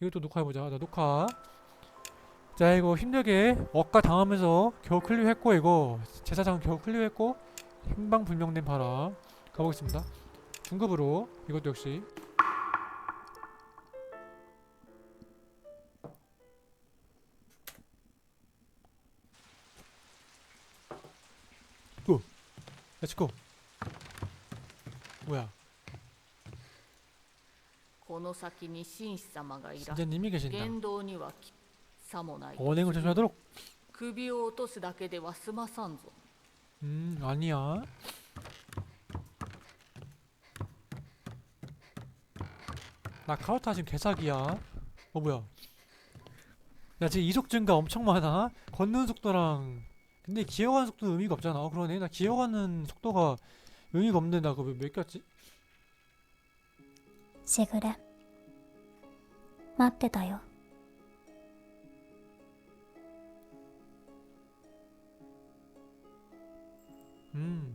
이것도 녹화해보자. 자 녹화. 자 이거 힘들게 억까 당하면서 겨우 클리어했고 이거. 제사장 겨우 클리어했고 행방불명된 바람. 가보겠습니다. 중급으로. 이것도 역시. 고! 렛츠고. 뭐야 この先に紳士様がいら 신자님이 계신다 言動にはきさもない 언행을 조심하도록 首を落とすだけでは済まさんぞ 음 아니야 나 카우타 지금 개사기야 어 뭐야 야 지금 이속 증가 엄청 많아 걷는 속도랑 근데 기어가는 속도는 의미가 없잖아 어 그러네 나 기어가는 속도가 의미가 없는데 나 그거 몇 개였지? しぐれ。待ってたよ。음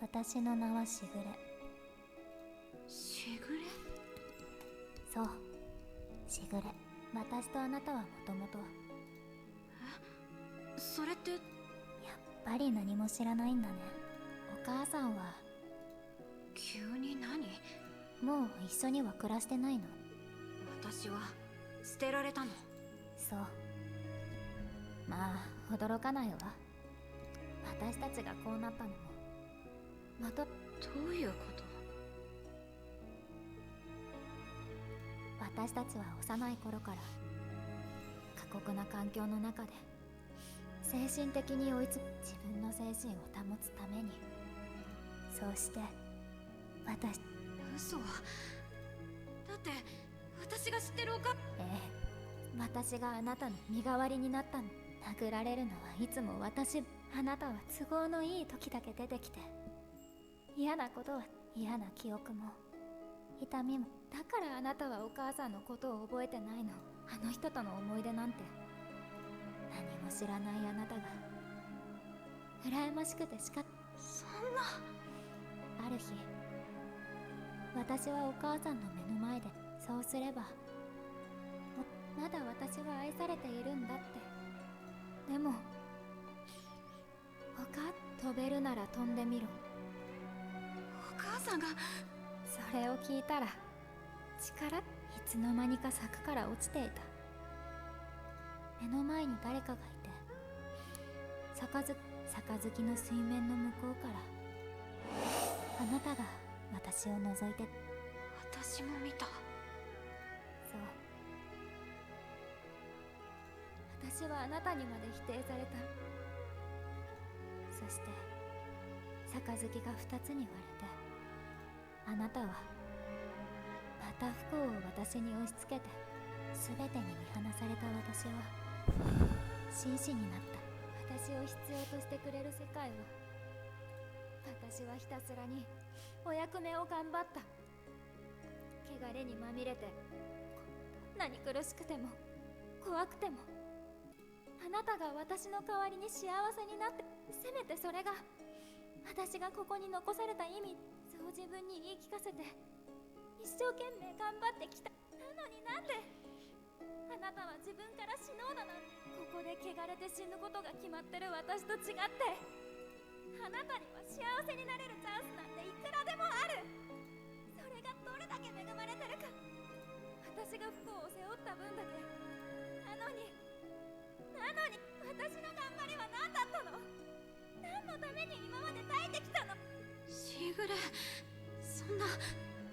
私の名はしぐれ。しぐれ？そう。しぐれ。私とあなたはもともとやそれって？っぱり何も知らないんだね。お母さんは急に何？もう一緒には暮らしてないの。私は捨てられたの？そう。まあ驚かないわ。私たちがこうなったのも。またどういうこと？私たちは幼い頃から過酷な環境の中で精神的に追いつ自分の精神を保つためにそうして私。嘘。だって私が知ってるおかええ。私があなたの身代わりになったの。殴られるのはいつも私。あなたは都合のいい時だけ出てきて。嫌なことは嫌な記憶も。痛みも。だからあなたはお母さんのことを覚えてないの。あの人との思い出なんて。何も知らないあなたが。羨ましくてしかそんな。ある日私はお母さんの目の前でそうすればままだ私は愛されているんだって。でもおか飛べるなら飛んでみろ。お母さんが？それを聞いたら力いつの間にか柵から落ちていた。目の前に誰かがいて杯杯の水面の向こうからあなたが私を覗いて。私も見た。そう。私はあなたにまで否定された。そして杯が二つに割れてあなたはまた不幸を私に押し付けて全てに見放された私は紳士になった。私を必要としてくれる世界を私はひたすらにお役目を頑張った。汚れにまみれてどんなに苦しくても怖くてもあなたが私の代わりに幸せになってせめてそれが私がここに残された意味そう自分に言い聞かせて一生懸命頑張ってきた。なのになんであなたは自分から死のうだなんてここで汚れて死ぬことが決まってる私と違ってあなたには幸せになれるチャンスなんていくらでもある。それがどれだけ恵まれてるか。私が不幸を背負った分だけ。なのになのに私の頑張りは何だったの？何のために今まで耐えてきたの？しぐれそんな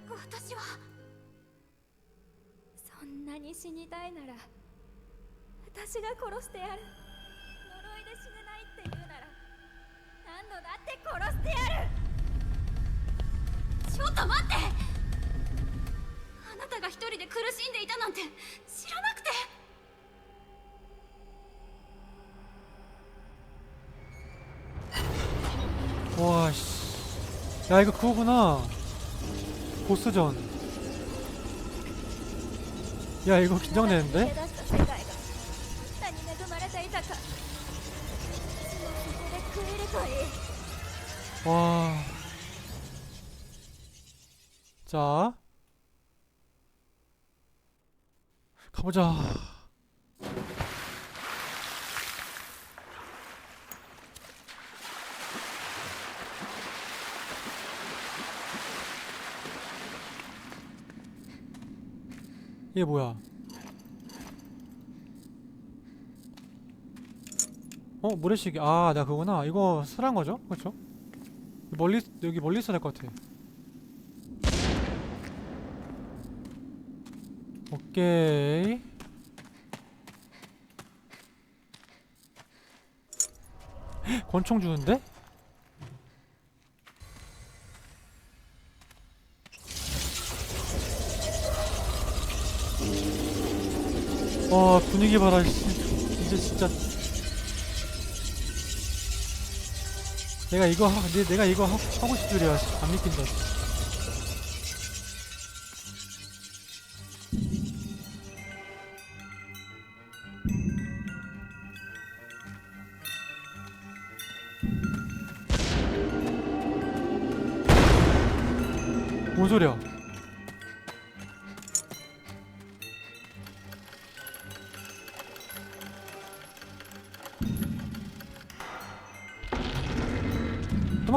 私は。そんなに死にたいなら私が殺してやる何度だって殺してやるちょっと待ってあなたが一人で苦しんでいたなんて知らなくて 와, 씨. 야, 이거 그거구나. 보스전. 야, 이거 手 긴장되는데? 와. 자. 가보자. 이게 뭐야? 어 모래시계 아 내가 그거나 이거 쓰란 거죠? 그렇죠? 멀리 여기 멀리 있어야 될 것 같아. 오케이. 헉, 권총 주는데? 와 분위기 봐라 씨. 이제 진짜 내가 이거 하, 내, 내가 이거 하, 하고 싶을 줄이야 씨. 안 믿긴다 뭔 소리야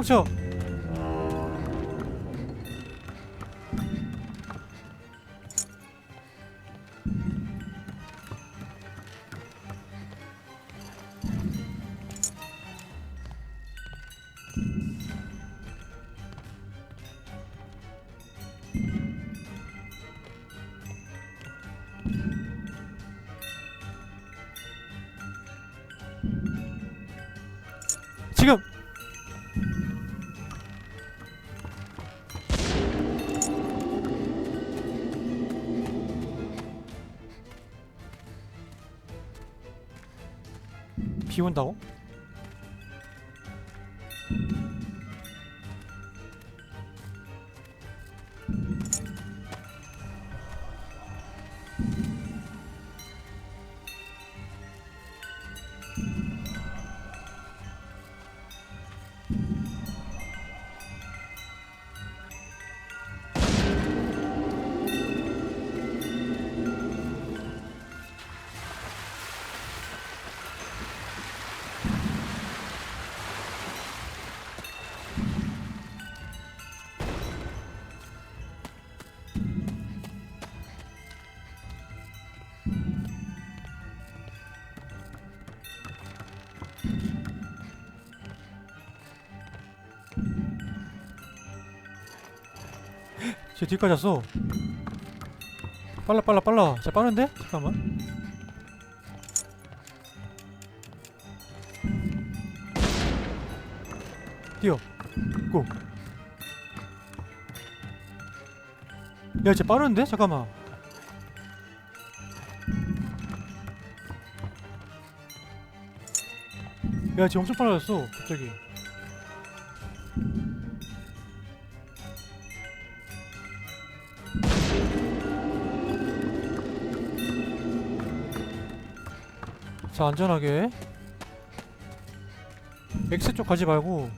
도망 비 온다고? 뒤까지 왔어 빨라 빨라 빨라 자 빠른데? 잠깐만 뛰어 고 야, 쟤 빠른데? 잠깐만. 야, 쟤 엄청 빨라졌어, 갑자기. 자, 안전하게. X 쪽 가지 말고,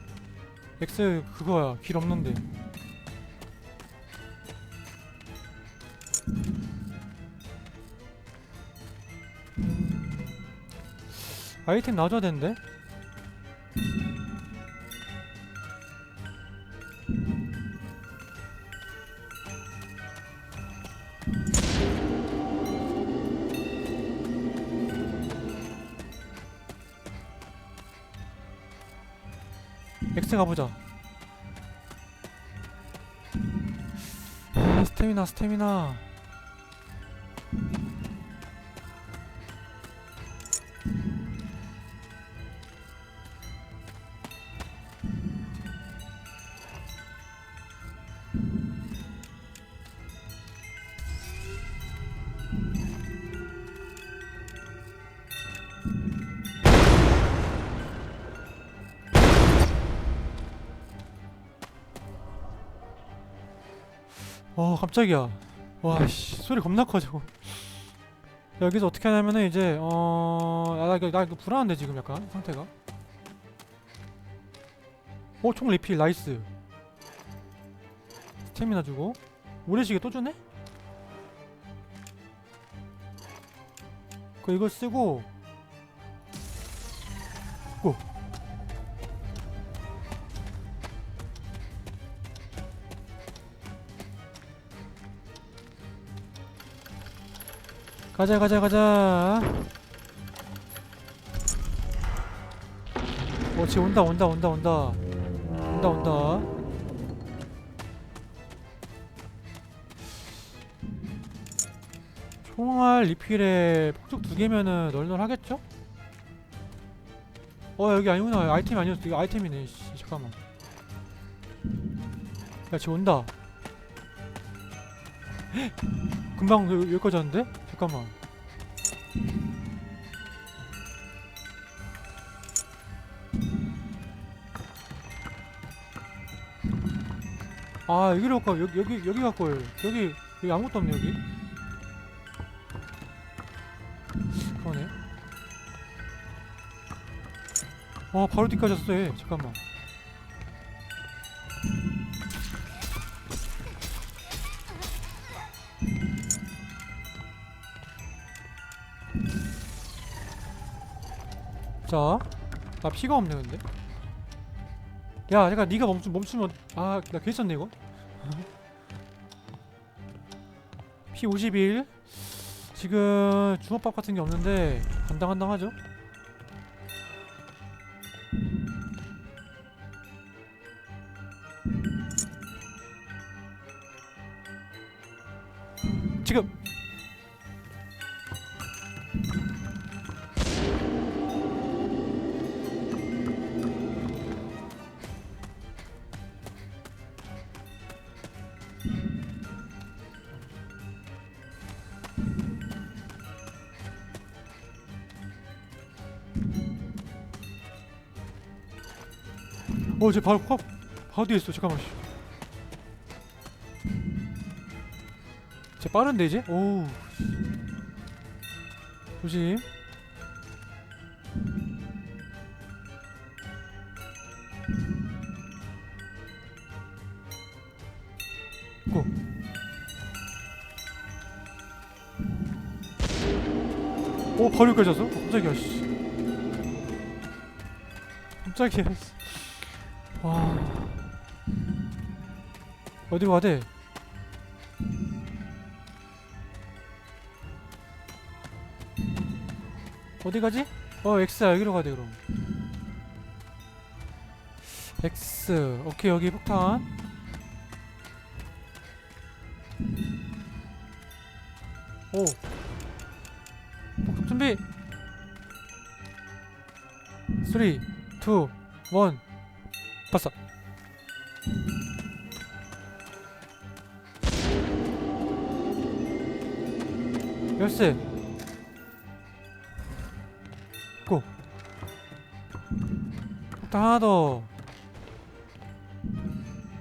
X 그거야, 길 없는데. 아이템 나와줘야 되는데? X 가보자. 아, 스태미나 스태미나 어 깜짝이야. 와씨 소리 겁나 커 저거. 여기서 어떻게 하냐면은 이제 어나 나, 이거- 나 이거 불안한데 지금 약간 상태가. 어총 리필 나이스. 스태미나 주고. 모래시계 또 주네? 그 이거 쓰고. 고 가자 가자 가자 어 지금 온다 온다 온다 온다 온다 온다 총알 리필에 폭죽 두 개면은 널널하겠죠? 어 여기 아니구나 아이템이 아니었어 이거 아이템이네 씨, 잠깐만 야 지금 온다 헉! 금방 여- 여기까지 왔는데? 잠깐만. 아 여기로 갈까 여기 여기 여기 갈 걸 여기 여기 아무것도 없네 여기. 그러네. 와 바로 뒤까지 왔어 얘. 잠깐만 자, 나 피가 없네 근데. 야, 잠깐 네가 멈추 멈추면 아, 나 괜찮네 이거. 피 51. 지금 주먹밥 같은 게 없는데 간당간당하죠? 지금 어, 쟤 바로 확 바로 뒤에 있어. 잠깐만. 씨. 쟤 빠른데 이제? 오우. 조심. 고. 오, 바로 여기까지 왔어? 어, 깜짝이야, 씨. 깜짝이야, 씨. 와 어디로 가대? 어디 가지? 어 X야 여기로 가대 그럼 X 오케이 여기 폭탄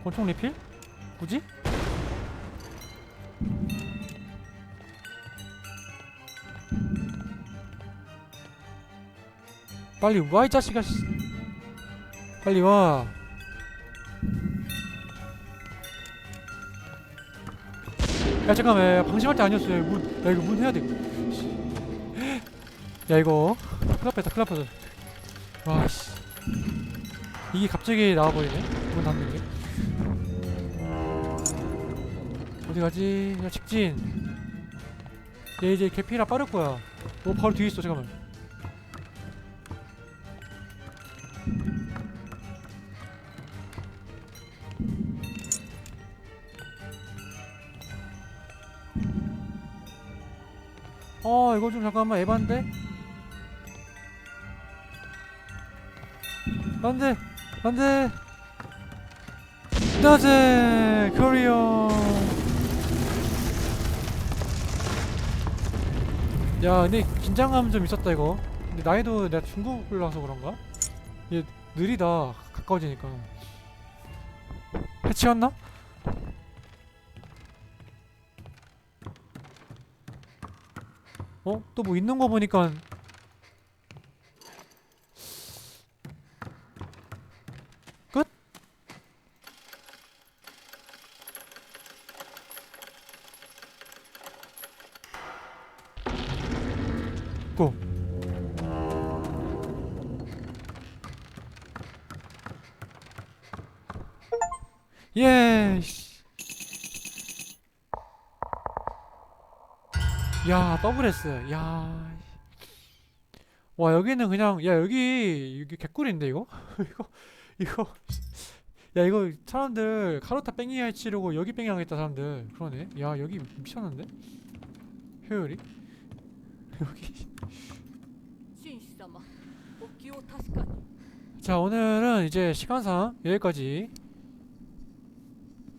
권총 리필? 굳이? 빨리 와 이 자식아 씨. 빨리 와. 야 잠깐만 야, 방심할 때 아니었어요 문, 야 이거 문 해야 돼 씨. 야 이거 큰일 났다 큰일 났다 와 씨 이게 갑자기 나와버리네 문 닫는 게 어디 가지? 야 직진. 얘 이제 개피라 빠를 거야 어 바로 뒤에 있어 잠깐만. 어 이거 좀 잠깐만 에반데? 안돼 안돼 나제 코리온 야 근데 긴장감 좀 있었다 이거 근데 나이도 내가 중국을라서 그런가? 얘 느리다 가까워지니까 해치웠나? 어? 또 뭐 있는 거 보니까 더블 S 야. 와 여기는 그냥 야 여기 여기 개꿀인데 이거? 이거 이거 야 이거 사람들 카로타 뺑이 할치려고 여기 뺑이 하겠다 사람들. 그러네. 야 여기 미쳤는데? 효율이? 여기. 자 오늘은 이제 시간상 여기까지.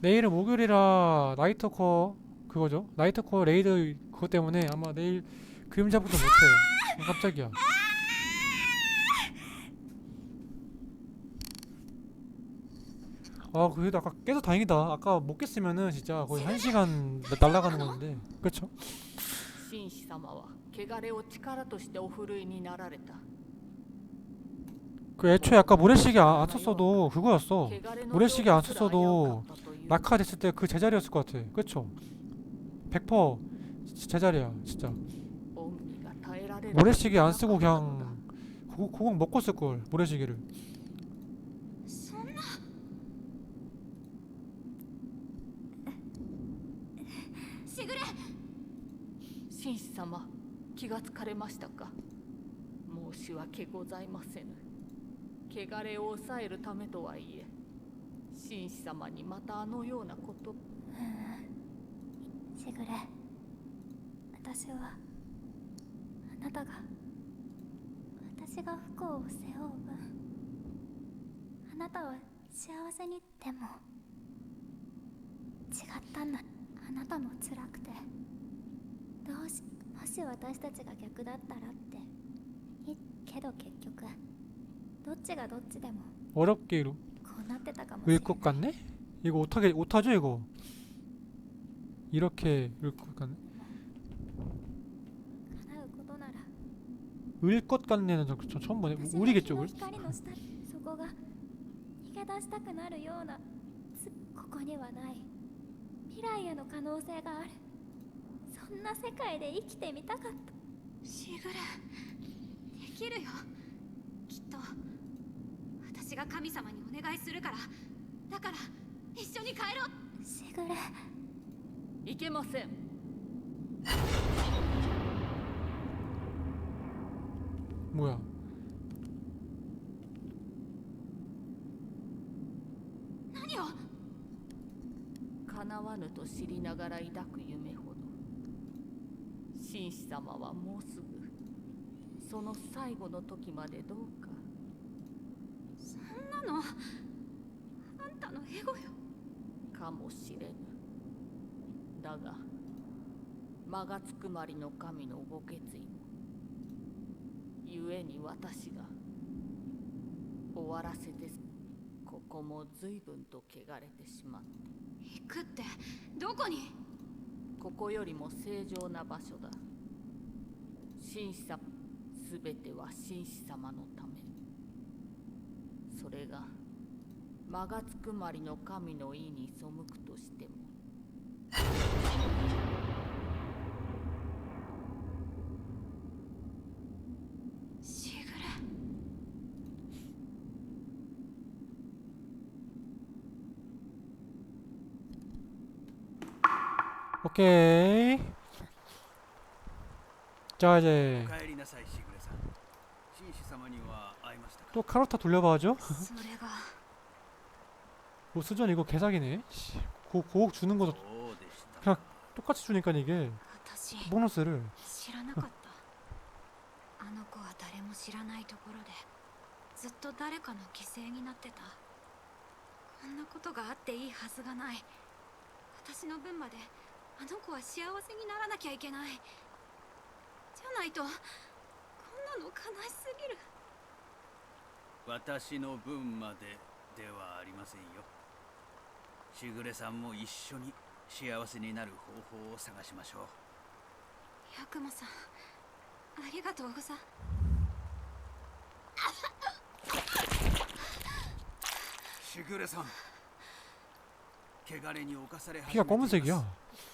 내일은 목요일이라 나이트코 그거죠? 나이트코 레이드 그것 때문에 아마 내일 그림자부터 못해 어, 깜짝이야 아 그래도 아까 깨서 다행이다 아까 못 깼으면은 진짜 거의 한 시간 날라가는 건데 그쵸? 紳士様は汚れを力としてお振るいになられた 그 애초에 아까 모래시계 안, 안 썼어도 그거였어 汚れの 모래시계 안 量すら危う 썼어도 かったという 낙하됐을 때 그 제자리였을 것 같아. 그쵸? 100% 지- 제자리야, 진짜. 恩義が耐えられる 모래시계 안 쓰고 그냥 그거, 그거 먹고 쓸 걸. 모래시계를. そんなしぐれ紳士様気がつかれましたか申し訳ございませぬ汚れを抑えるためとはいえ紳士様にまたあのようなことしぐれ 私はあなたが私が不幸を背負う分あなたは幸せにでも違ったんだあなたも辛くてどうしもし私たちが逆だったらっていいけど結局どっちがどっちでも 어렵게 이루, こうなってたかもしれ 읽 ない 것 같네? 이거 오타게, 오타죠, 이거? 이렇게 읽 것 같네? 을 것 같네는 저, 저 처음 보네. 私が 우리겠죠, 日の 울? 光の下そこが逃げ出したくなるようなつここにはない未来への可能性があるそんな世界で生きてみたかったしぐれできるよきっと私が神様にお願いするからだから一緒に帰ろうしぐれいけません 뭐 야? 何を叶わぬと知りながら抱く夢ほど紳士様はもうすぐその最後の時までどうかそんなのあんたのエゴよかもしれぬだが間がつくまりの神のご決意も故に私が終わらせてここも随分と汚れてしまった行くってどこに？ここよりも正常な場所だ。紳士様すべては紳士様のため。それが間がつくまりの神の意に背くとしても 오케이. 자, 이제 お帰りなさいしぐれさん紳士様には会いましたか 또 카로타 돌려봐야죠. それが 뭐 수전 이거 개사기네. 씨, 고, 고옥 주는 것도 そうでしたか똑같이 주니까 이게 私 보너스를 知らなかったあの子は誰も知らないところでずっと誰かの犠牲になってたこんなことがあっていいはずがない私の分まで あの子は幸せにならなきゃいけない。じゃないとこんなの悲しすぎる。私の分までではありませんよ。しぐれさんも一緒に幸せになる方法を探しましょう。ヤクモさんありがとうござしぐれさん汚れに侵され始めています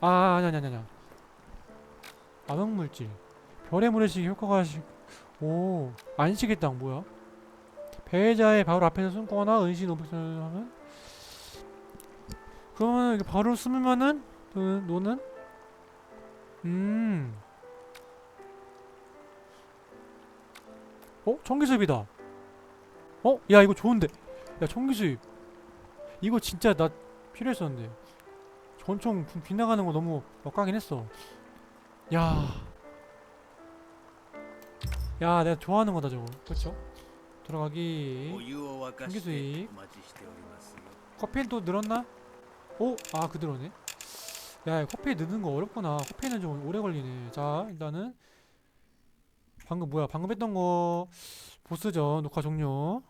아 아니 아니 아니 아니. 암흑 물질. 별의 모래시계 효과가 시... 오 안식의 땅 뭐야? 배자의 바로 앞에서 숨거나 은신 오백선을 하면 그러면 이게 바로 숨으면은 그 노는 음. 어 청기수입이다. 어? 야 이거 좋은데. 야 청기수입. 이거 진짜 나 필요했었는데. 권총 빗나가는 거 너무 역가긴 했어 야. 야, 내가 좋아하는 거다 저거. 그렇죠? 들어가기. 신기 수익. 커피는 또 늘었나? 오, 아 그대로네. 야, 커피 느는 거 어렵구나. 커피는 좀 오래 걸리네. 자, 일단은 방금 뭐야? 방금 했던 거 보스전 녹화 종료.